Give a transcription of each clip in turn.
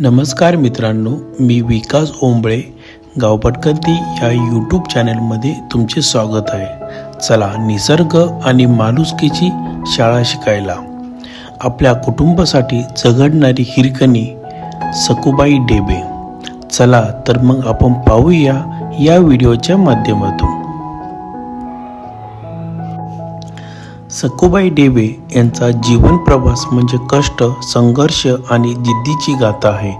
नमस्कार मित्रांनो मी विकास ओंबळे गावपटकंती या यूट्यूब चॅनलमध्ये तुमचे स्वागत आहे. चला निसर्ग आणि माणुसकीची शाळा शिकायला. आपल्या कुटुंबासाठी झगडणारी हिरकणी सकुबाई डेबे. चला तर मग आपण पाहूया या व्हिडिओच्या माध्यमातून. सकुबाई डेबे यांचा जीवन प्रवास म्हणजे कष्ट संघर्ष आणि जिद्दीची गाथा आहे.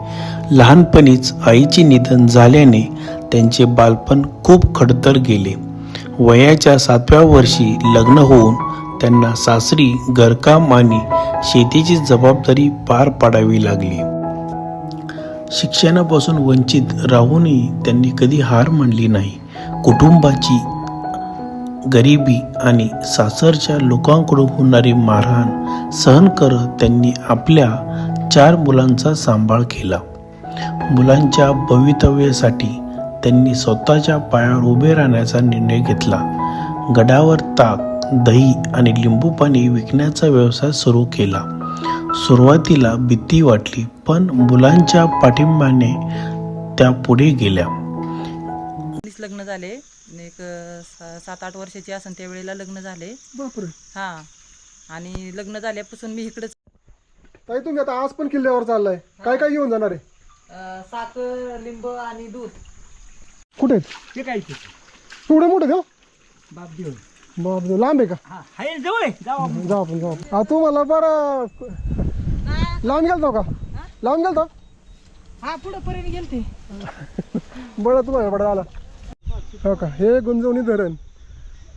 लहानपणीच आईचे निधन झाल्याने त्यांचे बालपण खूप खडतर गेले. वयाच्या सातव्या वर्षी लग्न होऊन त्यांना सासरी घरकाम आणि शेतीची जबाबदारी पार पाडावी लागली. शिक्षणापासून वंचित राहूनही त्यांनी कधी हार मानली नाही. कुटुंबाची गरिबी आणि सासरच्या लोकांकडून होणारी मारहाण सहन करत त्यांनी आपल्या चार मुलांचा सांभाळ केला. मुलांच्या भवितव्यासाठी त्यांनी स्वतःच्या पायावर उभे राहण्याचा निर्णय घेतला. गडावर ताक दही आणि लिंबू पाणी विकण्याचा व्यवसाय सुरू केला. सुरुवातीला भीती वाटली पण मुलांच्या पाठिंब्याने त्या पुढे गेल्या. लग्न झाले. एक सा- सात आठ वर्षाची असन त्यावेळेला लग्न झाले. बापरे. हा. आणि लग्न झाल्यापासून मी इकडेच ताई तुम्ही आता आज पण किल्ल्यावर चाललाय. काय काय घेऊन जाणार आहे? अ, साखर लिंब आणि दूध. कुठे आहेत? ते काय ते एवढे मोठे देव बाप देव. बाप लांब आहे का? हा हाय जवळ आहे. जाऊ. जाऊ आपण जाऊ आपण. हा तुम्हाला बरं लांब गेलतो का? लांब गेलतो? हा पुढे पर्यंत गेलते. बरं तुम्हाला बडा आला. हो का? हे गुंजवणी धरण.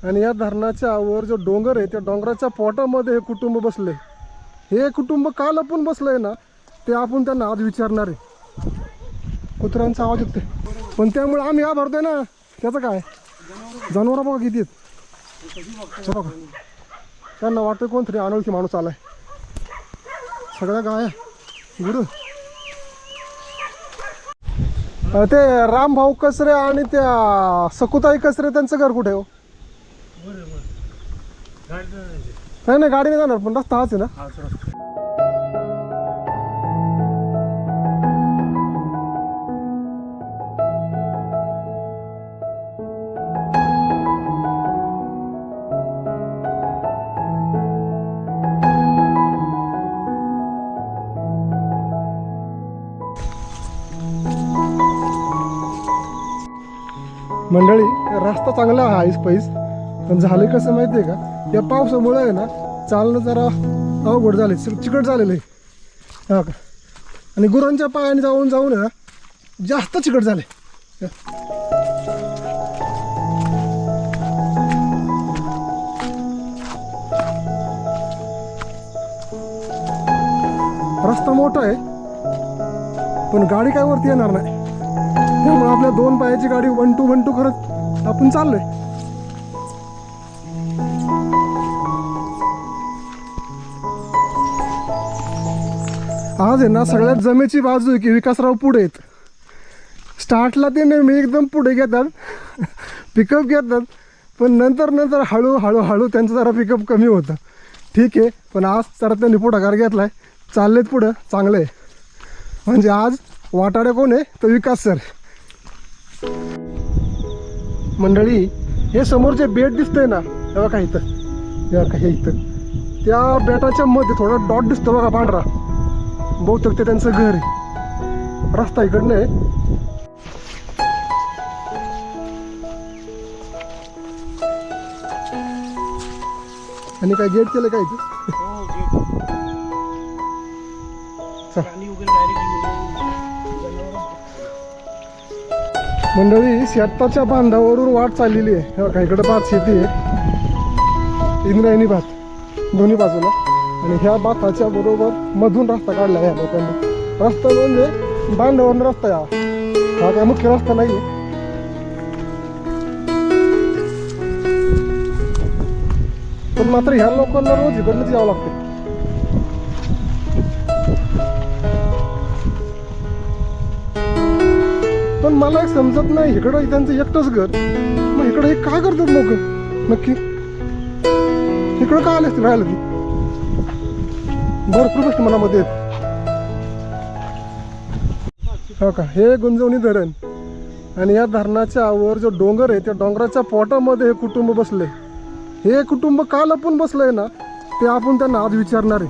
आणि या धरणाच्या वर जो डोंगर आहे त्या डोंगराच्या पोटामध्ये हे कुटुंब बसले. हे कुटुंब का लपून बसलंय ना ते आपण त्यांना आज विचारणार आहे. कुत्र्यांचा आवाज येते पण त्यामुळे आम्ही हा भरतोय ना. त्याचं काय? जनावर बघा किती आहेत. बघा. त्यांना वाटतं कोणतरी अनोळखी माणूस आलाय. सगळ्या गाय. गुरु. ते रामभाऊ कसरे आणि त्या सकुताई कसरे त्यांचं घर कुठे हो? नाही नाही गाडीने जाणार पण रस्ता हाच आहे ना? मंडळी रस्ता चांगला आहे ऐस पैस. पण झाले कसं माहिती आहे का? या पावसामुळे आहे ना चालणं जरा अवघड झाले. चिकट झालेलं आहे. हा का? आणि गुरांच्या पायाने जाऊन जाऊन आहे ना जास्त चिकट झाले. रस्ता मोठा आहे पण गाडी काय वरती येणार नाही. हो, मग आपल्या दोन पायाची गाडी वन टू वन टू करत आपण चाललोय. आज आहे ना सगळ्यात जमेची बाजू आहे की विकासराव पुढे आहेत. स्टार्टला ते नेहमी एकदम पुढे घेतात पिकअप घेतात पण नंतर नंतर हळू हळू हळू त्यांचं जरा पिकअप कमी होतं. ठीक आहे पण आज जरा त्यांनी पुढाकार आहे चाललेत पुढं चांगलं आहे म्हणजे आज वाटाडे कोण आहे? तर विकास सर. मंडळी हे समोर जे बेट दिसतंय ना हे बघा इथं. हे बघा हे इथं. त्या बेटाच्या मध्ये थोडा डॉट दिसतो बघा पांढरा. बहुतेक ते त्यांचं घर आहे. रस्ता इकडनं आहे. आणि काय गेट केलं काय इथं? मंडळी शेताच्या बांधावरून वाट चाललेली आहे. बघा इकडं भात शेती आहे. इंद्रायणी भात दोन्ही बाजूला. आणि ह्या भाताच्या बरोबर मधून रस्ता काढला या लोकांनी. रस्ता म्हणजे बांधावरून रस्ता यावा. हा काय मुख्य रस्ता नाही पण मात्र ह्या लोकांना रोज इकडनंच यावं लागते. पण मला एक समजत नाही. इकडं त्यांचं एकटंच घर. मग इकडं हे का करतात लोक? नक्की? इकडं का आले असते राहायला ती भरपूर गोष्टी मनामध्ये आहेत. हो का? हे गुंजवणी धरण. आणि या धरणाच्या वर जो डोंगर आहे त्या डोंगराच्या पोटामध्ये हे कुटुंब बसले. हे कुटुंब का लपून बसलंय ना ते आपण त्यांना आज विचारणार आहे.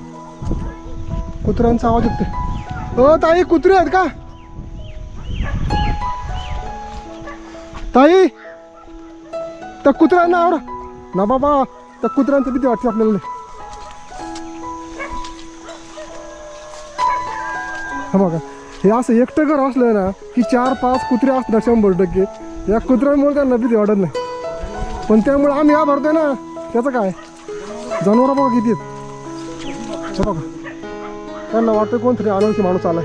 कुत्र्यांचा आवाज येते हो ताई कुत्रे आहेत का? ताई त्या कुत्र्यांना आवड ना बाबा त्या कुत्र्यांचं भीती वाटते आपल्याला हा बघा हे असं एकटं घर असलं ना की चार पाच कुत्रे असतात शंभर टक्के या कुत्र्यांमुळे त्यांना भीती वाटत नाही. पण त्यामुळे आम्ही आभारतोय ना त्याचं काय? जनावर बघा किती आहेत. बघा त्यांना वाटतं कोणतरी अनोळखी माणूस आलाय.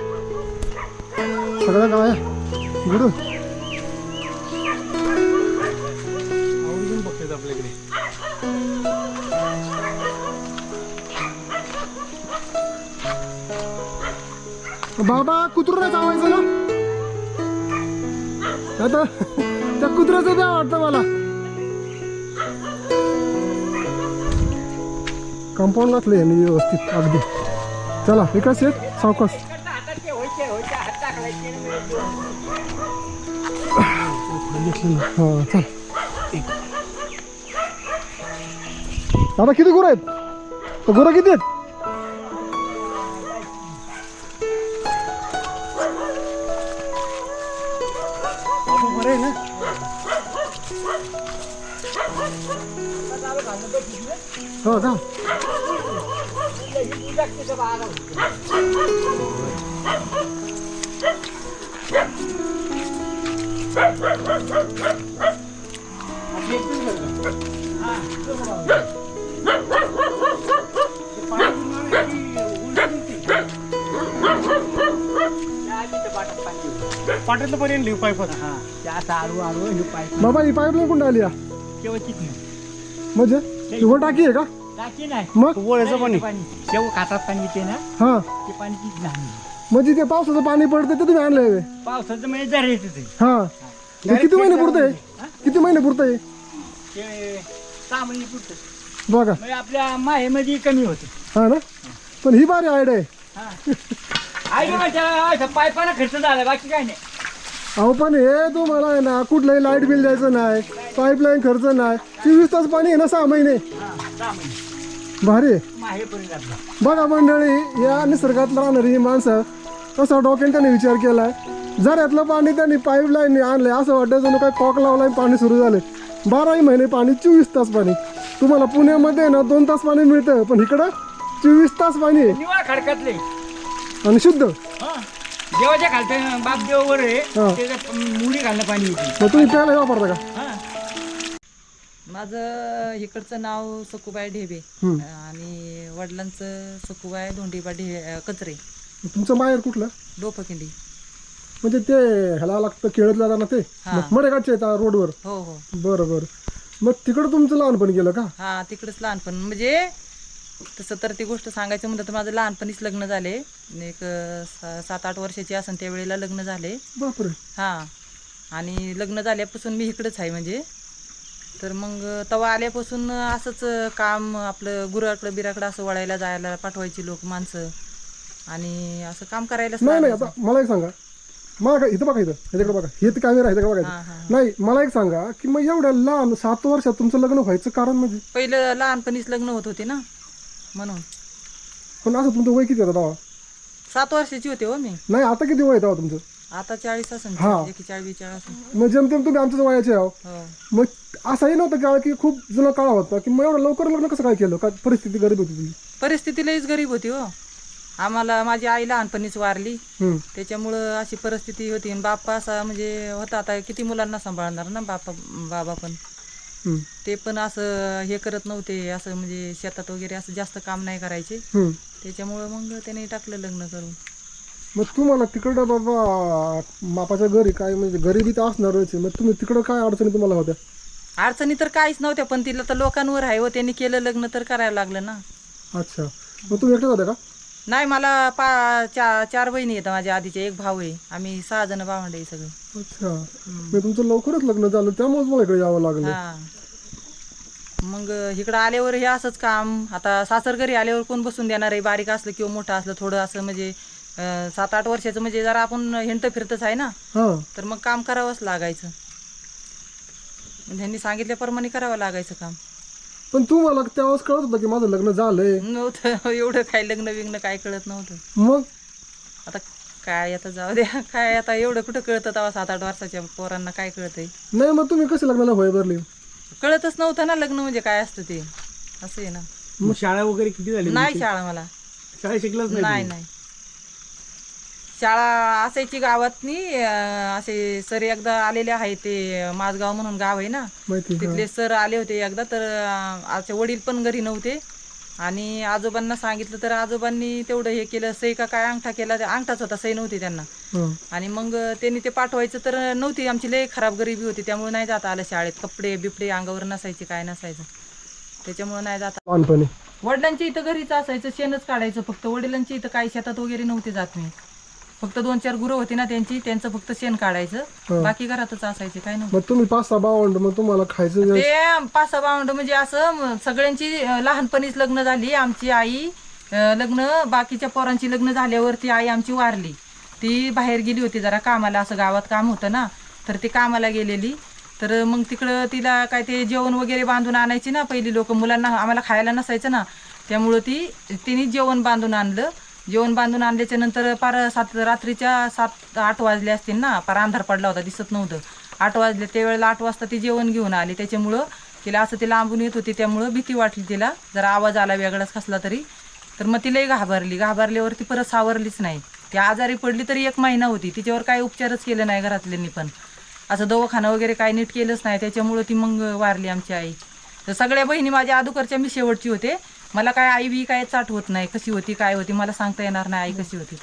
सगळं काय गुड बाबा कुत्र चावायचं ना? आता त्या कुत्र्याचं द्या वाटतं मला. कंपाऊंड घातलं यांनी व्यवस्थित अगदी. चला विकास येत सावकाश. हां चल. दादा किती गुरं आहेत? गुरं किती आहेत? बरं आहे ना हो का पाटातलं पर्यंत लिव पाईप होता हा ते पाईप बाबा ही पाईपलाईन कुठं आली नाही म्हणजे? ही वर टाकी आहे का? टाकी नाही. मग? वळचं पाणी. शेव खातात पाणी येते ना. हा. ते पाणी नाही. म्हणजे ते पावसाचं पाणी पडतं ते तुम्ही आणलंय पावसाचं म्हणजे जर येते ते. हा. ते किती महिने पुरतंय? किती महिने पुरतंय ते सहा महिने पुरतं बघा. म्हणजे आपल्या माहेमध्ये कमी होते. हा ना? पण ही बारी आयडिया आहे. माझ्या पायपाना खर्च झाला बाकी काय नाही. अहो पण हे तुम्हाला आहे ना कुठलंही लाइट बिल द्यायचं नाही पाईपलाईन खर्च नाही. चोवीस तास पाणी आहे ना सहा महिने? भारी आहे. बघा मंडळी या निसर्गात राहणारी ही माणसं कसा डोक्याने त्यांनी विचार केलाय. जर यातलं पाणी त्यांनी पाईपलाईन आणलंय असं वाटतं जणू काय कॉक लावलाय आणि पाणी सुरू झाले बाराही महिने पाणी चोवीस तास पाणी. तुम्हाला पुण्यामध्ये ना दोन तास पाणी मिळतं पण इकडं चोवीस तास पाणी आहे. निवा खडकातले. आणि शुद्ध. हा. देवाच्या खालच्या बाप देवावर आहे हा. त्याच्यात मुली घालणं पाणी येते. मग तुम्ही प्यायला वापरता का? हा. माझं इकडचं नाव सकुबाई ढेबे. हम्म. आणि वडिलांचं सकुबाई धोंडीबा ढे कचरे. तुमचं माहेर कुठलं? डोपकिंडी म्हणजे ते ह्याला लागतं खेळतला जाणार ते? हा. मडेगाडचे आहेत रोडवर? हो हो. बरं बरं. मग तिकडं तुमचं लहानपण गेलं का? हा तिकडंच लहानपण. म्हणजे तसं तर ती गोष्ट सांगायचं म्हणलं तर माझं लहानपणीच लग्न झाले. एक सात आठ वर्षाची असेल त्यावेळेला लग्न झाले. बापरे. हां. आणि लग्न झाल्यापासून मी इकडंच आहे म्हणजे. तर मग तवा आल्यापासून असंच काम आपलं गुराकडं बिराकडं असं वळायला जायला पाठवायची लोक माणसं. आणि असं काम करायलाच नाही नाही लागायचं. आता मला एक सांगा. काय इथं बघा इथं. ह्याच्याकडे बघा. हे कॅमेरा आहे बघा. नाही मला एक सांगा की मग एवढ्या लहान सात वर्षात तुमचं लग्न व्हायचं कारण म्हणजे? पहिलं लहानपणीच लग्न होत होते ना. म्हणून. पण असं तुमचं वय किती होतं तेव्हा? सात वर्षाची होते हो मी. नाही आता किती वय आहे तेव्हा तुमचं? आता चाळीस असेल. हा. एकेचाळीस बेचाळीस असेल. मग जेमतेम तुम्ही आमच्याच वयाचे आहो. हो. मग असंही नव्हतं का की खूप जुना काळ होता की मग एवढं लवकर लग्न कसं काय केलं? का परिस्थिती गरीब होती तुझी परिस्थिती लईच गरीब होती हो. आम्हाला माझी आई लहानपणीच वारली. हम्म. त्याच्यामुळं अशी परिस्थिती होती. आणि बाप्पा असा म्हणजे होता आता किती मुलांना सांभाळणार ना बापा बाबा पण. ते पण असं हे करत नव्हते असं म्हणजे शेतात वगैरे असं जास्त काम नाही करायचे. हम्म. त्याच्यामुळं मग त्याने टाकलं लग्न करून. मग तुम्हाला तिकडं बाबा बापाच्या घरी काय म्हणजे गरिबी तर असणारच आहे मग तुम्ही तिकडं काय अडचणी तुम्हाला होत्या? अडचणी तर काहीच नव्हत्या पण तिला तर लोकांवर आहे व त्यांनी केलं लग्न तर करायला लागलं ना. अच्छा. मग तुम्ही एकटेच होत्या का? नाही मला पा चा चार बहिणी आहेत माझ्या आधीचे एक भाऊ आहे. आम्ही सहा जण भावंड आहे सगळे. अच्छा. तुमचं लवकरच लग्न झालं त्यामुळेच मला इकडे यावं लागलं. हा. मग इकडं आल्यावर हे असंच काम. आता सासर घरी आल्यावर कोण बसून देणार आहे? बारीक असलं किंवा मोठं असलं थोडं असं म्हणजे अं, सात आठ वर्षाचं म्हणजे जरा आपण हिंट फिरतच आहे ना? हां. तर मग काम करावंच लागायचं. त्यांनी सांगितल्याप्रमाणे करावं लागायचं काम. पण तुम्हाला त्यावेळेस कळत होतं की माझं लग्न झालंय. नव्हतं. एवढं काय लग्न बिग्न काय कळत नव्हतं. मग? आता काय आता जाऊ द्या. काय आता एवढं कुठं कळतं? तेव्हा सात आठ वर्षाच्या पोरांना काय कळतंय? नाही मग तुम्ही कसे लग्नाला होय भरली? कळतच नव्हतं ना लग्न म्हणजे काय असतं ते. असं आहे ना. मग शाळा वगैरे किती झाली नाही शाळा मला. शाळा शिकलाच नाही नाही नाही. शाळा असायची गावातनी असे सर एकदा आलेले आहे ते माझगाव म्हणून गाव आहे ना. माहिती तिथले सर आले होते एकदा तर अं, आमचे वडील पण घरी नव्हते. आणि आजोबांना सांगितलं तर आजोबांनी तेवढं हे केलं सई का काय अंगठा केला ते अंगठाच होता सई नव्हती त्यांना. हां. आणि मग त्यांनी ते पाठवायचं तर नव्हती आमची लय खराब गरिबी होती त्यामुळे नाही जाता आलं शाळेत. कपडे बिपडे अंगावर नसायचे काय नसायचं. त्याच्यामुळे नाही जाता. लहानपणी. वडिलांच्या इथं घरीच असायचं शेणच काढायचं फक्त वडिलांच्या इथं काही शेतात वगैरे नव्हते जात मी. फक्त दोन चार गुरं होती ना त्यांची त्यांचं फक्त शेण काढायचं. बाकी घरातच असायचे काय नव्हतं. मग तुम्ही पाच सहा भावंड मग तुम्हाला खायचं ते पाच सहा भावंड म्हणजे असं सगळ्यांची लहानपणीच लग्न झाली आमची आई लग्न बाकीच्या पोरांची लग्न झाल्यावरती आई आमची वारली. ती बाहेर गेली होती जरा कामाला असं गावात काम होतं ना तर ती कामाला गेलेली. तर मग तिकडं तिला काय ते जेवण वगैरे बांधून आणायची ना पहिली लोक मुलांना आम्हाला खायला नसायचं ना त्यामुळं ती तिने जेवण बांधून आणलं. जेवण बांधून आणल्याच्या नंतर पार सात रात्रीच्या सात आठ वाजले असतील ना पार अंधार पडला होता दिसत नव्हतं. आठ वाजले त्यावेळेला आठ वाजता ती जेवण घेऊन आली. त्याच्यामुळं तिला असं ती लांबून येत होती त्यामुळं भीती वाटली तिला. जरा आवाज आला वेगळाच कसला तरी. तर मग तिलाही घाबरली. घाबरल्यावर ती परत सावरलीच नाही. ती आजारी पडली तरी एक महिना होती. तिच्यावर काही उपचारच केले नाही घरातल्यांनी पण. असं दवाखाना वगैरे काही नीट केलंच नाही. त्याच्यामुळं ती मग वारली आमची आई. तर सगळ्या बहिणी माझ्या अदुकरच्या मी शेवटची होते. मला काय आई बी कायच आठवत नाही. कशी होती काय होती मला सांगता येणार नाही आई कशी होती.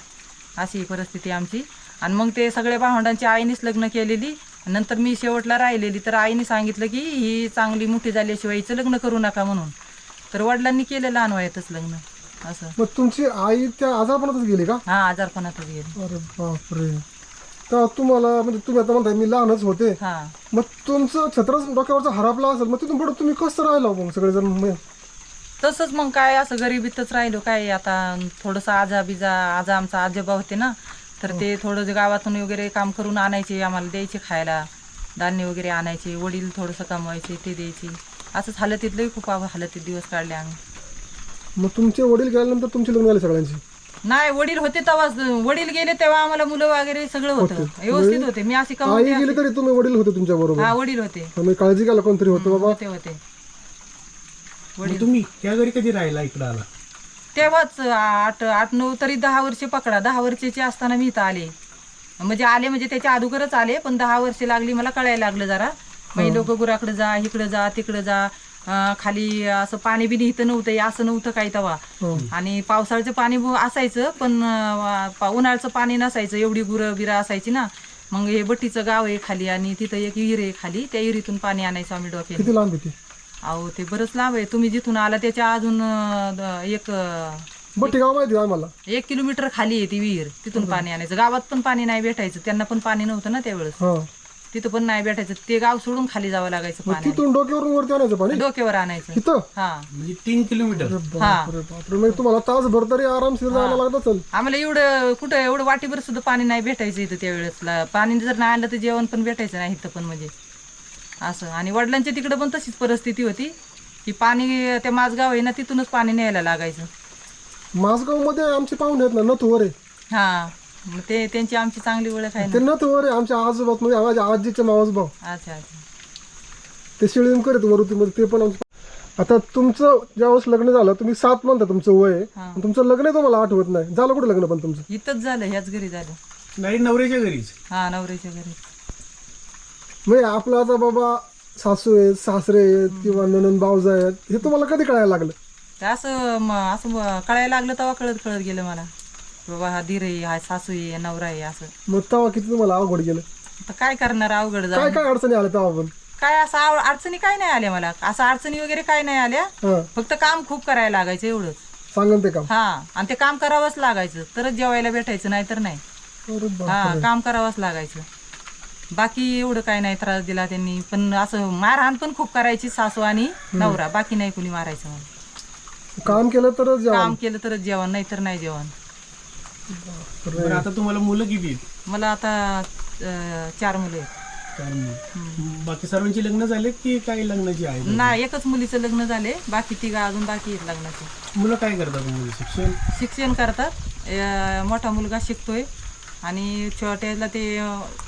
अशी परिस्थिती आमची. आणि मग ते सगळ्या भावंडांची आईनेच लग्न केलेली. नंतर मी शेवटला राहिलेली. तर आईने सांगितलं की ही चांगली मोठी झाल्याशिवाय हिचं लग्न करू नका म्हणून. तर वडिलांनी केलं लहान वयातच लग्न. असं. मग तुमची आई त्या आजारपणातच गेली का? हा आजारपणातच गेली. अरे बापरे. तर तुम्हाला म्हणजे तुम्ही आता म्हणताय मी लहानच होते. हा. मग तुमचं छत्रच डोक्यावरचा हरापला असेल मग तिथून पुढे तुम्ही कसं राहिला मग सगळेजण? मग तसंच मग काय असं गरिबीतच राहिलो काय आता थोडंसं आजा बिजा आजा आमचा आजोबा होते ना तर ते थोडं जे गावातून वगैरे काम करून आणायचे आम्हाला द्यायचे खायला धान्य वगैरे आणायचे वडील थोडंसं कमवायचे ते द्यायचे. असंच हालतीतलंही खूप हालतीत दिवस काढले आम्ही. मग तुमचे वडील गेल्यानंतर तुमची लग्न झाली सगळ्यांची? नाही वडील होते तेव्हाच वडील गेले तेव्हा आम्हाला मुलं वगैरे सगळं होतं. व्यवस्थित होते. मी अशी आई कमवते गेली तरी तुम्ही वडील होते तुमच्या बरोबर. हा वडील होते. काळजी घ्यायला कोणतरी होतं बाबा. होते होते. मग तुम्ही या घरी कधी राहिला इकडं आला? तेव्हाच आठ आठ नऊ तरी दहा वर्षे पकडा. दहा वर्षाची असताना मी इथं आले. म्हणजे आले म्हणजे त्याच्या अगोदरच आले पण दहा वर्षे लागली मला कळायला लागलं जरा. मग लोक गुराकडे जा इकडे जा तिकडे जा. अं, खाली असं पाणी बिनी इथं नव्हतं हे असं नव्हतं काही तेव्हा हो. आणि पावसाळ्याचं पाणी ब- असायचं पण अं, पा- उन्हाळ्याचं पाणी नसायचं. एवढी गुरं बिरं असायची ना. मग हे बट्टीचं गाव आहे खाली आणि तिथं एक विहीर आहे खाली. त्या विहिरीतून पाणी आणायचं आम्ही डोक्याने. किती लांब येते अहो ते बरंच लांब आहे. तुम्ही जिथून आला त्याच्या अजून अं, एक बट्टी गाव माहिती आहे आम्हाला? एक किलोमीटर खाली आहे ती विहीर. तिथून पाणी आणायचं. गावात पण पाणी नाही भेटायचं. त्यांना पण पाणी नव्हतं ना त्यावेळेस. हा. तिथं पण नाही भेटायचं. ते गाव सोडून खाली जावं लागायचं मग पाणी तिथून डोक्यावरून वरती आणायचं पाणी? डोक्यावर आणायचं. इथं? हा. म्हणजे तीन किलोमीटर. हा. बापरे बापरे. मग तुम्हाला तासभर तरी आरामशीर जायला लागत असेल. आम्हाला एवढं कुठं एवढं वाटीभर सुद्धा पाणी नाही भेटायचं इथं त्यावेळेस पाणी जर नाही आलं तर जेवण पण भेटायचं नाही इथं पण म्हणजे. असं. आणि वडिलांच्या तिकडं पण तशीच परिस्थिती होती की पाणी त्या माझगाव आहे ना तिथूनच पाणी न्यायला लागायचं. माझगावमध्ये आमचे पाहुणे आहेत ना नथवर. आहे हा मग ते त्यांची आमची चांगली ओळख आहे ते ना नथवर आहे आमच्या आजोबा म्हणजे माझ्या आजीचे मावस भाऊ. अच्छा अच्छा. ते शिळीमकर आहेत वरुतीमध्ये ते पण आमचे. आता तुमचं ज्यावेळेस लग्न झालं तुम्ही सात म्हणता तुमचं वय आहे. हा. आणि तुमचं लग्न तुम्हाला आठवत नाही. झालं कुठे लग्न पण तुमचं? इथंच झालं ह्याच घरी झालं. नाही नवऱ्याच्या घरीच. हा नवऱ्याच्या घरी म्हणजे आपलं आता बाबा सासू आहेत सासरे आहेत किंवा ननन भावजा आहेत हे तुम्हाला कधी कळायला लागलं? असं म- असं म- कळायला लागलं तेव्हा कळत कळत गेलं मला. बाबा हा धीर आहे हा सासू आहे नवरा आहे असं. मग तेव्हा किती तुम्हाला अवघड गेलं? आता काय करणार अवघड काय काय अडचणी आल्या तेव्हा पण? काय असं आव- अडचणी काय नाही आल्या मला. असं अडचणी वगैरे काय नाही आल्या. हा. फक्त काम खूप करायला लागायचं एवढंच. सांगन ते काम. हा आणि ते काम करावंच लागायचं. तरच जेवायला भेटायचं नाही तर नाही. अरे बा- हा काम करावंच लागायचं. बाकी एवढं काय नाही त्रास दिला त्यांनी. पण असं मारहाण पण खूप करायची सासू आणि नवरा. बाकी नाही कुणी मारायचं मला काम केलं तरच जेवण. काम केलं तरच जेवण नाही तर नाही जेवण. बरं आता तुम्हाला मुलं किती आहेत? मला आता अं, चार मुलं आहेत. चार मुलं. बाकी सर्वांची लग्न झाले की काही लग्नाची आहेत नाही एकच मुलीचं लग्न झाले. बाकी तिघा अजून बाकी आहेत लग्नाचे. मुलं काय करतात मुलं? शिक्षण? शिक्षण करतात. अं, मोठा मुलगा शिकतोय. आणि छोट्याला ते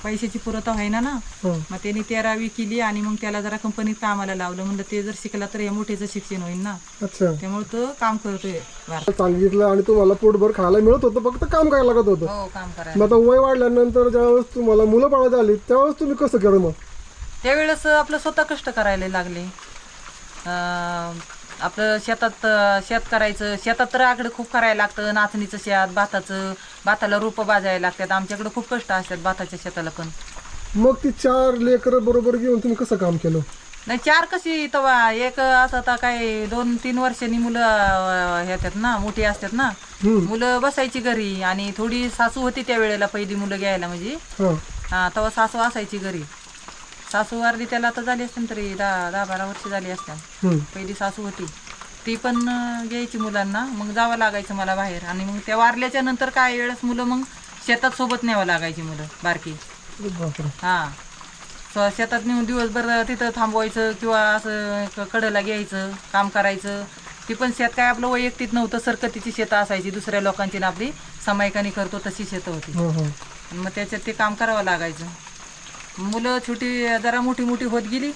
पैशाची पुरवठा व्हायना ना? हं. मग त्यांनी तेरावी केली आणि मग त्याला जरा कंपनीत कामाला लावलं. म्हणलं ते जर शिकला तर या मोठ्याचं शिक्षण होईल ना? अच्छा. त्यामुळे तो काम करतोय सांगितलं आणि तुम्हाला पोटभर खायला मिळत होतं. फक्त काम करायला लागत होतं. हो काम करायला मग आता वय वाढल्यानंतर ज्यावेळेस तुम्हाला मुलं बाळा झाली त्यावेळेस तुम्ही कसं केलं मग? त्यावेळेस आपलं स्वतः कष्ट करायला लागले. अं, आपलं शेतात अं, शेत करायचं. शेतात तर आकडे खूप करायला लागतं. नाचणीचं शेत भाताचं. भाताला रोपं बाजायला लागतात. आमच्याकडे खूप कष्ट असतात भाताच्या शेताला पण. मग ती चार लेकर बरोबर घेऊन तुम्ही कसं काम केलं? नाही चार कशी तवा एक असं आता काय दोन तीन वर्षांनी मुलं येतात ना मोठी असतात ना. मुलं बसायची घरी आणि थोडी सासू होती त्या वेळेला पहिली मुलं घ्यायला म्हणजे. हां. तेव्हा सासू असायची घरी. सासू वारली त्याला आता झाली असते तरी दहा दहा बारा वर्ष झाली असतात. पहिली सासू होती. ती पण घ्यायची मुलांना. मग जावं लागायचं मला बाहेर. आणि मग त्या वारल्याच्या नंतर काय वेळेस मुलं मग शेतात सोबत न्यावं लागायची मुलं बारकी. हा. शेतात नेऊन दिवसभर तिथं थांबवायचं किंवा असं क- कडेला घ्यायचं काम करायचं. ती पण शेत काय आपलं वैयक्तिक नव्हतं सरकतीची शेतं असायची दुसऱ्या लोकांची ना आपली. समायकानी करतो तशी शेतं होती. हां हां. आणि मग त्याच्यात ते काम करावं लागायचं. मुलं छोटी जरा मोठी मोठी होत गेली.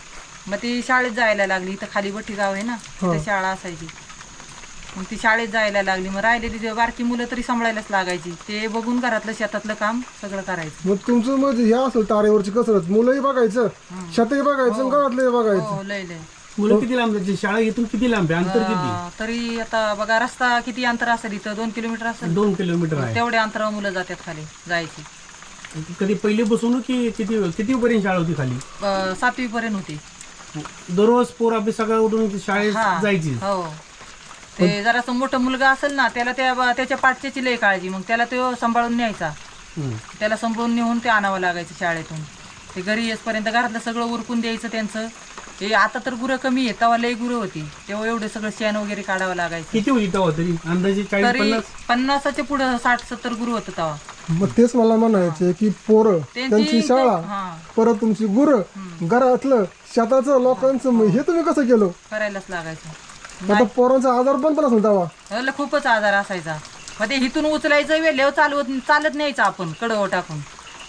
मग ती शाळेत जायला लागली. इथं खाली बठी गाव आहे ना तिथं शाळा असायची. मग ती शाळेत जायला लागली. मग राहिलेली जे बारकी मुलं तरी सांभाळायलाच लागायची. ते बघून घरातलं शेतातलं काम सगळं करायचं. मग तुमचं म्हणजे हे असेल तारेवरची कसरत. मुलंही बघायचं शेतही बघायचं घरातलंही बघायचं. हो लय लय. मुलं किती लांब जायची? शाळा इथून किती लांब आहे? अंतर किती? अं, तरी आता बघा रस्ता किती अंतर असेल इथं? दोन किलोमीटर असेल? दोन किलोमीटर आहे. तेवढ्या अंतरावर मुलं जातात खाली जायची. कधी पहिली बसून की किती किती पर्यंत शाळा होती खाली? सातवी पर्यंत होती. दररोज पोर आपली सकाळ उठून शाळेत हा. जायची. हो. ते जरासं मोठं मुलगा असेल ना त्याला त्या त्याच्या पाठच्याची लय काळजी. मग त्याला तो सांभाळून न्यायचा. हम्म. त्याला सांभाळून नेऊन ते आणावं लागायचं शाळेतून. ते घरी येसपर्यंत घरातलं सगळं उरकून द्यायचं त्यांचं. ते आता तर गुरं कमी आहेत तेव्हा लय गुरं होती. तेव्हा एवढं सगळं शेण वगैरे काढावं लागायचं. किती होती तेव्हा तरी? अंदाजे चाळीस तरी पन्नास? पन्नासाच्या पुढं साठ सत्तर गुरु होतं तेव्हा. मग तेच मला म्हणायचे की पोरं त्यांची शाळा परत तुमची गुरं घरातलं शेताचं लोकांचं मग हे तुम्ही कसं केलं? करायलाच लागायचं. आता पोरांचा आजार पण पण असेल तेव्हा. खूपच आजार असायचा. मग ते इथून उचलायचं वेळेवर चालवत चालत न्यायचं आपण कडवं टाकून.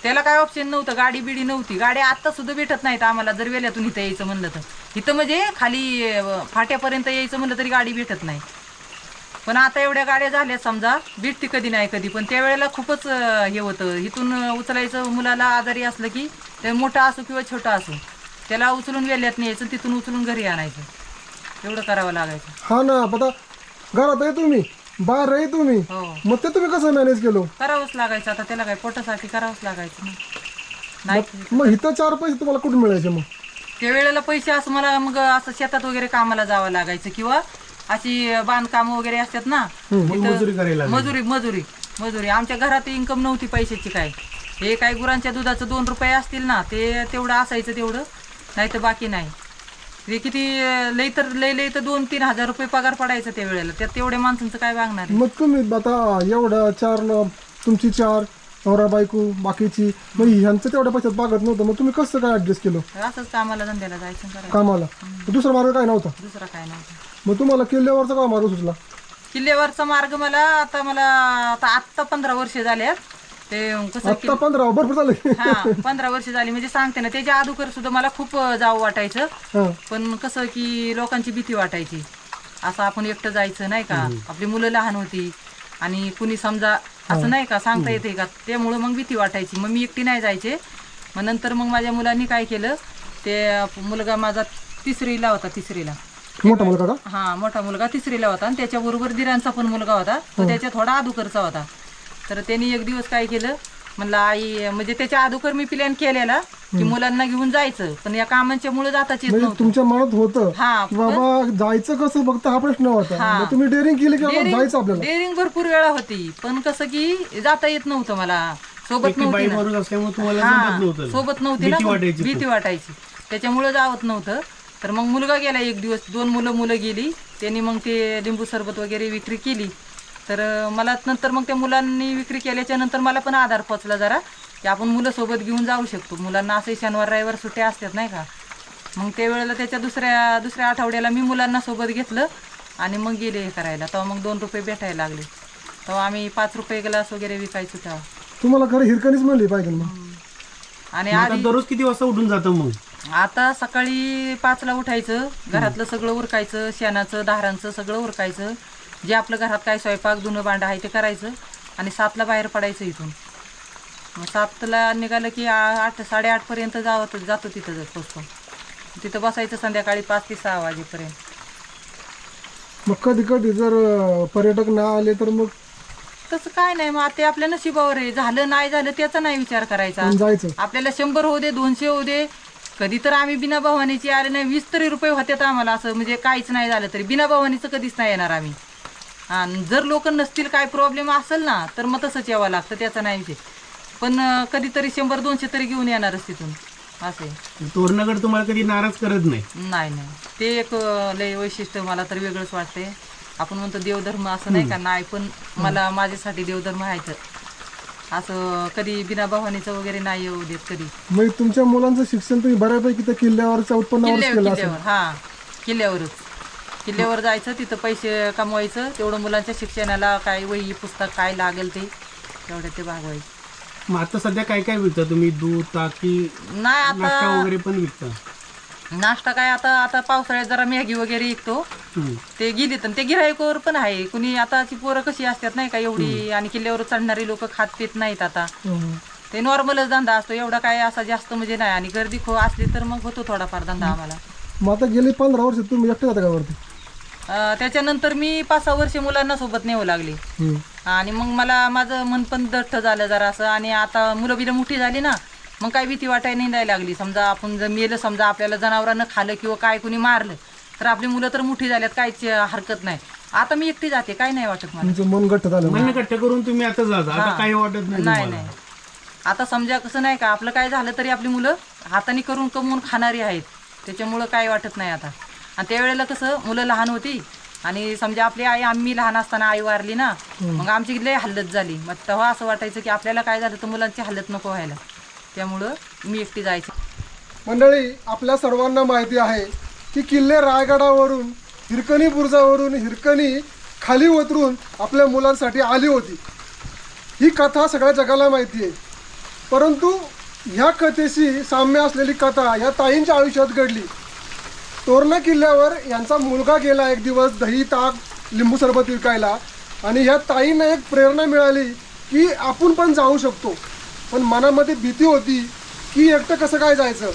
त्याला काय ऑप्शन नव्हतं गाडी बिडी नव्हती. गाडी आता सुद्धा भेटत नाहीत आम्हाला जर वेल्यातून इथं यायचं म्हणलं तर. इथं म्हणजे खाली फाट्यापर्यंत यायचं म्हणलं तरी गाडी भेटत नाही. पण आता एवढ्या गाड्या झाल्या समजा भेटती कधी नाही कधी. पण त्यावेळेला खूपच हे होतं. इथून उचलायचं मुलाला आजारी असलं की ते मोठा असो किंवा छोटा असो त्याला उचलून वेल्यात न्यायचं तिथून उचलून घरी आणायचं. एवढं करावं लागायचं. हा ना आता घरात आहे तुम्ही. बाहेर आहे तुम्ही. हो. मग ते तुम्ही कसं मॅनेज केलं? करावंच लागायचं. आता त्याला काय पोटासाठी करावंच लागायचं ना. नाही मग इथं चार पैसे तुम्हाला कुठून मिळायचे मग? त्या वेळेला पैसे असं मला मग असं शेतात वगैरे कामाला जावं लागायचं किंवा अशी बांधकाम वगैरे असतात ना मग तिथं मजुरी करायला लागली. मजुरी मजुरी मजुरी. आमच्या घरात इन्कम नव्हती पैशाची काय. हे काय गुरांच्या दुधाचं दोन रुपये असतील ना ते तेवढं असायचं तेवढं नाही तर बाकी नाही. ते किती अं, लई तर लई लई तर दोन तीन हजार रुपये पगार पडायचा त्या वेळेला. त्यात तेवढ्या माणसांचं काय वागणार आहे? मग तुम्ही आता एवढ्या चार न- तुमची चार नवरा बायको बाकीची मग ह्यांचं तेवढ्या पैशात बागत नव्हतं. मग तुम्ही कसं काय ऍडजस्ट केलं? असंच कामाला धंद्याला जायचं करायचं. कामाला. दुसरा मार्ग काय नव्हता? दुसरा काय नव्हतं. मग तुम्हाला किल्ल्यावरचा काय मार्ग सुचला? किल्ल्यावरचा मार्ग मला आता मला आता आत्ता पंधरा वर्ष झाल्यात ते कसं आत्ता पंधरा भरपूर झाले. हा पंधरा वर्ष झाली. म्हणजे सांगते ना त्याच्या अगोदर सुद्धा मला खूप जावं वाटायचं. हा. पण कसं की लोकांची भीती वाटायची. असं आपण एकटं जायचं नाही का? आपली मुलं लहान होती. आणि कुणी समजा असं नाही का सांगता येते का? त्यामुळं मग भीती वाटायची. मग मी एकटी नाही जायचे. मग नंतर मग माझ्या मुलांनी काय केलं? ते मुलगा माझा तिसरीला होता तिसरीला. मोठा मुलगा का? हा मोठा मुलगा तिसरीला होता. आणि त्याच्याबरोबर दिरांचा पण मुलगा होता. तो त्याच्या थोडा अधुकरचा होता. तर त्यांनी एक दिवस काय केलं? म्हणलं आई म्हणजे त्याच्या अधुकर मी प्लॅन केलेला की मुलांना घेऊन जायचं. पण या कामांच्या मुळे जाताच येत म्हणजे नव्हतं. तुमच्या मनात होतं हा की बाबा जायचं कसं? फक्त हा प्रश्न होता. मग तुम्ही डेअरिंग केली की? बाबा जायचं आपल्याला. डेअरिंग भरपूर वेळा होती. पण कसं की जाता येत नव्हतं मला. सोबत नव्हती बाई ना. माणूस असल्यामुळे तुम्हाला हा, जमत नव्हतं. सोबत नव्हती ना भीती वाटायची भीती वाटायची. त्याच्यामुळे जावत नव्हतं. तर मग मुलगा गेला एक दिवस. दोन मुलं मुलं गेली. त्यांनी मग ते लिंबू सरबत वगैरे विक्री केली. तर मला नंतर मग त्या मुलांनी विक्री केल्याच्यानंतर मला पण आधार पोचला जरा की आपण मुलं सोबत घेऊन जाऊ शकतो. मुलांना असे शनिवार रविवार सुट्ट्या असतात नाही का? मग त्यावेळेला त्याच्या दुसऱ्या दुसऱ्या आठवड्याला मी मुलांना सोबत घेतलं आणि मग गेले हे करायला. तेव्हा मग दोन रुपये भेटायला लागले. तेव्हा आम्ही पाच रुपये ग्लास वगैरे विकायचो तेव्हा. तुम्हाला खरं हिरकणीच म्हणली पाहिजे मग. आणि आता आधी दररोज किती वाजता उठून जातं मग? आता सकाळी पाचला उठायचं घरातलं सगळं उरकायचं शेणाचं दारांचं सगळं उरकायचं. जे आपलं घरात काय स्वयंपाक धुणं भांडं आहे ते करायचं आणि सातला बाहेर पडायचं इथून. मग सातला निघालं की आठ साडेआठपर्यंत जावं जातो तिथं जर पोचतो. तिथं बसायचं संध्याकाळी पाच ते सहा वाजेपर्यंत. मग कधी कधी जर पर्यटक ना आले तर मग? तसं काय नाही मग ते आपल्या नशिबावर आहे. झालं नाही झालं त्याचा नाही विचार करायचा. जायचं. आपल्याला शंभर होऊ दे दोनशे होऊ दे कधी तर आम्ही बिना भवानीची आले नाही. वीस तरी रुपये होत्यात आम्हाला असं म्हणजे काहीच नाही झालं तरी. बिना भवानीचं कधीच नाही येणार आम्ही. आणि जर लोक नसतील काय प्रॉब्लेम असेल ना तर मग तसंच यावं लागतं त्याचा नाही विषय. पण कधीतरी शंभर दोनशे तरी घेऊन येणारच तिथून असं आहे. तोरणगड तुम्हाला कधी नाराज करत नाही? नाही नाही. ते एक लय वैशिष्ट्य मला तर वेगळंच वाटतंय. आपण म्हणतो देवधर्म असं नाही का नाही पण मला माझ्यासाठी देवधर्म व्हायचं असं कधी बिना भवानीचं वगैरे नाही येऊ देत कधी. मग तुमच्या मुलांचं शिक्षण तुम्ही बऱ्यापैकी त्या किल्ल्यावरच्या उत्पन्नावर किल्ल्यावर केलं असेल. किल्ल्यावर हा. किल्ल्यावरच. किल्ल्यावर जायचं तिथं पैसे कमवायचं तेवढं मुलांच्या शिक्षणाला काय वही पुस्तक काय लागेल ते तेवढं ते भागवायचं. मग आता सध्या काय काय विकता तुम्ही? दूध ताकी नाही नाश्ता आता वगैरे पण विकता? नाश्ता काय आता आता पावसाळ्यात जरा मॅगी वगैरे विकतो. ते गेली तर ते गिरायकोवर पण आहे. कुणी आताची पोरं कशी असतात नाही का एवढी आणि किल्ल्यावर चढणारी लोक खात पित नाहीत आता. ते नॉर्मलच धंदा असतो. एवढा काय असा जास्त म्हणजे नाही. आणि गर्दी खो असली तर मग होतो थोडाफार धंदा आम्हाला. मग आता गेली पंधरा वर्ष तुम्ही एकटे जाता का वरती? त्याच्यानंतर मी पाच सहा वर्ष मुलांना सोबत नेऊ लागली. आणि मग मला माझं मन पण दट्ट झालं जरा असं आणि आता मुलं बिलं मोठी झाली ना मग काय भीती वाटायला नाही द्यायला लागली. समजा आपण जर मेलं समजा आपल्याला जनावरांना खाल्लं किंवा काय कुणी मारलं तर आपली मुलं तर मोठी झाल्यात काहीच हरकत नाही. आता मी एकटी जाते काय नाही वाटत मला. तुमचं मन घट्ट झालं मन कट्ट करून तुम्ही आता जाता आता काही वाटत नाही नाही तुम्हाला. नाही आता समजा कसं नाही का आपलं काय झालं तरी आपली मुलं हाताने करून कमवून खाणारी आहेत. त्याच्यामुळं काय वाटत नाही आता. आणि त्यावेळेला कसं मुलं लहान होती आणि समजा आपली आई आम्ही लहान असताना आई वारली ना मग आमची लय हल्लत झाली. मग तेव्हा असं वाटायचं की आपल्याला काय झालं तर मुलांची हल्लत नको व्हायला. त्यामुळं मी एकटी जायचे. मंडळी आपल्या सर्वांना माहिती आहे की किल्ले रायगडावरून हिरकणी बुर्जावरून हिरकणी खाली उतरून आपल्या मुलांसाठी आली होती. ही कथा सगळ्या जगाला माहिती आहे. परंतु ह्या कथेशी साम्य असलेली कथा ह्या ताईंच्या आयुष्यात घडली. तोरणा किल्ल्यावर यांचा मुलगा गेला एक दिवस दही ताक लिंबू सरबत विकायला. आणि ह्या ताईंना एक प्रेरणा मिळाली की आपण पण जाऊ शकतो. पण मनामध्ये भीती होती की एकटं कसं काय जायचं?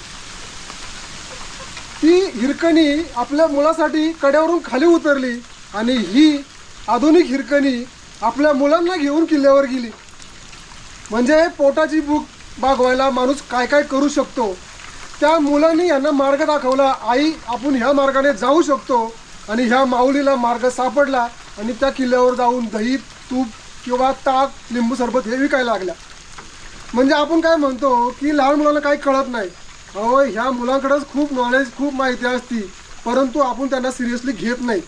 ती हिरकणी आपल्या मुलासाठी कड्यावरून खाली उतरली आणि ही आधुनिक हिरकणी आपल्या मुलांना घेऊन किल्ल्यावर गेली. म्हणजे पोटाची भूक भागवायला माणूस काय काय करू शकतो? त्या मुलांनी यांना मार्ग दाखवला आई आपण ह्या मार्गाने जाऊ शकतो. आणि ह्या माऊलीला मार्ग सापडला आणि त्या किल्ल्यावर जाऊन दही तूप किंवा ताक लिंबू सरबत हे विकायला लागल्या. म्हणजे आपण काय म्हणतो की लहान मुलांना काही कळत नाही. अहो ह्या मुलांकडेच खूप नॉलेज खूप माहिती असती परंतु आपण त्यांना सिरियसली घेत नाही.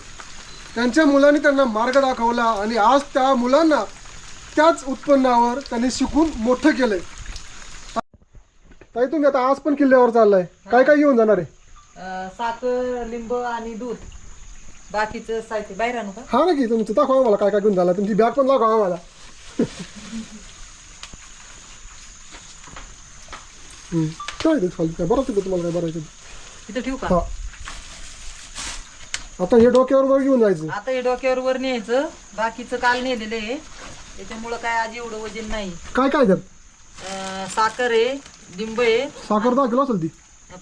त्यांच्या मुलांनी त्यांना मार्ग दाखवला आणि आज त्या मुलांना त्याच उत्पन्नावर त्यांनी शिकून मोठं केलंय. ताई तुम्ही आता आज पण किल्ल्यावर चाललाय. काय काय घेऊन जाणार आहे? अं, साखर लिंब आणि दूध. बाकीचं साहित्य. बाहेर आणू का? हा ना की तुमचं दाखवा आम्हाला काय काय घेऊन झाला. तुमची बॅग पण दाखवा आम्हाला. काय ते खाली? काय बरं तुम्हाला काय बरं? तिथं ठेवू का? हा. आता हे डोक्यावर वर घेऊन जायचं. आता हे डोक्यावर वर न्यायचं. बाकीचं काल नेलेलं आहे. त्याच्यामुळं काय आज एवढं वजन नाही. काय काय त्यात? अं, साखर आहे लिंब आहे. साखर दहा किलो असेल ती.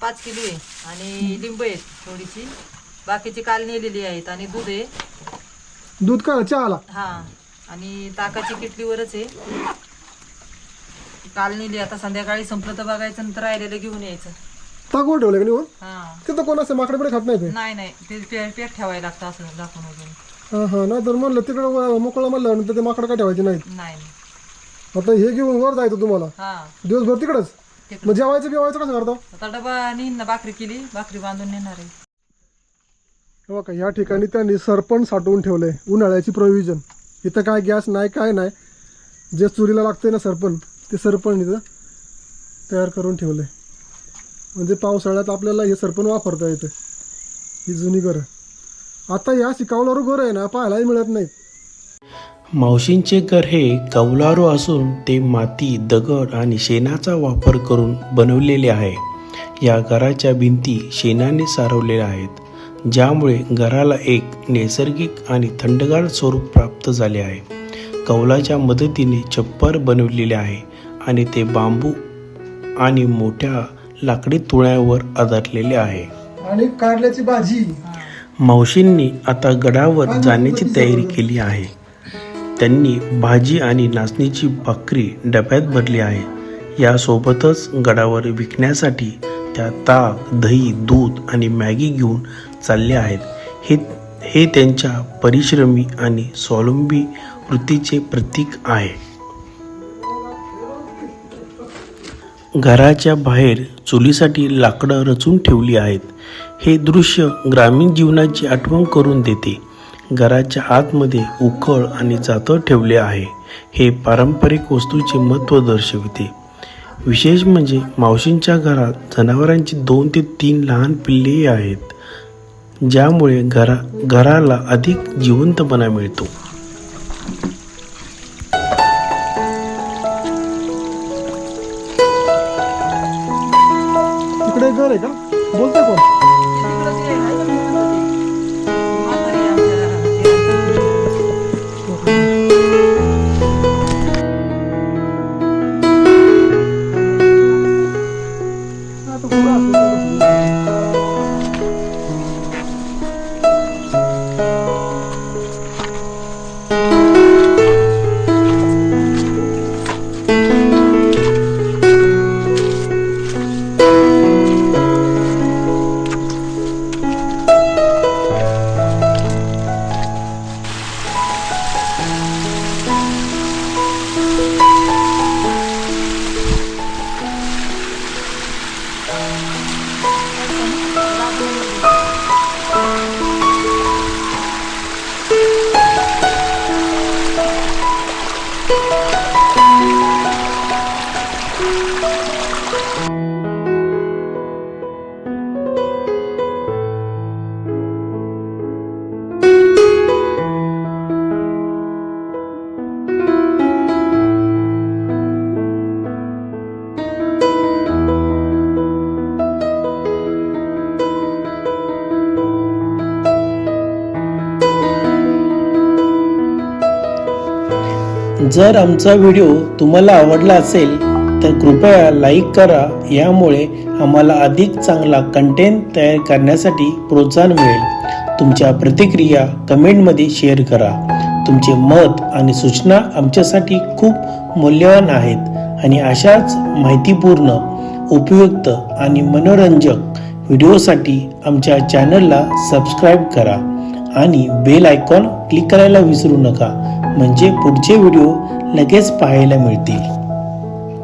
पाच किलो आहे. आणि लिंब आहे थोडीशी. बाकीची काल नेलेली आहेत. आणि दूध आहे. दूध काय चहाला? हा. आणि ताकाची किटलीवरच आहे. काल नेली आता संध्याकाळी संपलं तर बघायचं नंतर राहिलेलं घेऊन यायचं. ताकवर ठेवलं का निवड हा. तिथं कोण असं माकडे खात नाही ते? नाही नाही. ते पे- पेट ठेवायला लागतं असं दाखवून वगैरे. हा हा. नाही तर म्हणलं तिकडं मोकळं म्हणलं नंतर ते माकडं काय ठेवायचे नाहीत. नाही. नाही. आता हे घेऊन वर जायचं तुम्हाला? हा. दिवसभर तिकडच? तिकडं. मग जेवायचं बिवायचं कसं करता? आता डबा नेईन ना भाकरी केली भाकरी बांधून नेणार आहे. हे बघा या ठिकाणी त्यांनी सरपण साठवून ठेवलंय उन्हाळ्याची प्रोव्हिजन इथं काय गॅस नाही काय नाही. जे चुलीला लागते ना सरपण ते सरपण इथं तयार करून ठेवलं आहे म्हणजे पावसाळ्यात आपल्याला हे सरपण वापरता येतं. ही जुनी घरं. आता या शिकावणारू घरं आहे ना पाहायलाही मिळत नाहीत. मावशींचे घर हे कौलारू असून ते माती दगड आणि शेणाचा वापर करून बनवलेले आहे. या घराच्या भिंती शेणाने सारवलेल्या आहेत. ज्यामुळे घराला एक नैसर्गिक आणि थंडगार स्वरूप प्राप्त झाले आहे. कौलाच्या मदतीने छप्पर बनवलेले आहे. आणि ते बांबू आणि मोठ्या लाकडी तुळ्यावर आधारलेले आहे. आणि कारल्याची भाजी. मावशींनी आता गडावर जाण्याची तयारी केली आहे. त्यांनी भाजी आणि नाचणीची भाकरी डब्यात भरली आहे. यासोबतच गडावर विकण्यासाठी त्या ताक दही दूध आणि मॅगी घेऊन चालले आहेत. हे हे त्यांच्या परिश्रमी आणि स्वावलंबी वृत्तीचे प्रतीक आहे. घराच्या बाहेर चुलीसाठी लाकडं रचून ठेवली आहेत. हे दृश्य ग्रामीण जीवनाची आठवण करून देते. घराच्या आतमध्ये उखळ आणि जातं ठेवले आहे. हे पारंपरिक वस्तूचे महत्त्व दर्शविते. विशेष म्हणजे मावशींच्या घरात जनावरांची दोन ते तीन लहान पिल्लेही आहेत ज्यामुळे घरा घराला अधिक जिवंतपणा मिळतो. जर आमचा व्हिडिओ तुम्हाला आवडला असेल तर कृपया लाईक करा. यामुळे आम्हाला अधिक चांगला कंटेंट तयार करण्यासाठी प्रोत्साहन मिळेल. तुमच्या प्रतिक्रिया कमेंटमध्ये शेअर करा. तुमचे मत आणि सूचना आमच्यासाठी खूप मौल्यवान आहेत आणि अशाच माहितीपूर्ण उपयुक्त आणि मनोरंजक व्हिडिओसाठी आमच्या चॅनलला सबस्क्राईब करा आणि बेल आयकॉन क्लिक करायला विसरू नका. म्हणजे पुढचे व्हिडिओ लगेच पाहायला मिळतील.